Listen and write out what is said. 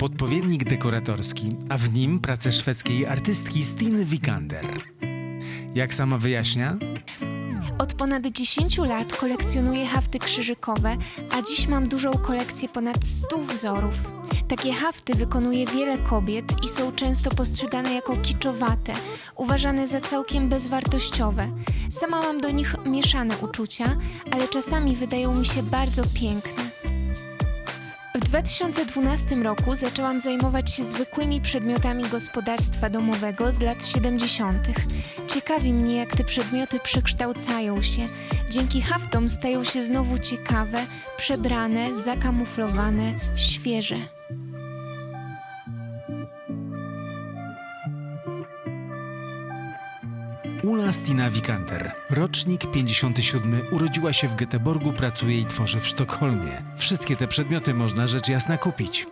podpowiednik dekoratorski, a w nim prace szwedzkiej artystki Stiny Vikander. Jak sama wyjaśnia, Od ponad 10 lat kolekcjonuję hafty krzyżykowe, a dziś mam dużą kolekcję ponad 100 wzorów. Takie hafty wykonuje wiele kobiet i są często postrzegane jako kiczowate, uważane za całkiem bezwartościowe. Sama mam do nich mieszane uczucia, ale czasami wydają mi się bardzo piękne. W 2012 roku zaczęłam zajmować się zwykłymi przedmiotami gospodarstwa domowego z lat 70. Ciekawi mnie, jak te przedmioty przekształcają się. Dzięki haftom stają się znowu ciekawe, przebrane, zakamuflowane, świeże. Ula Stina Vikander, rocznik 57, urodziła się w Göteborgu, pracuje i tworzy w Sztokholmie. Wszystkie te przedmioty można rzecz jasna kupić.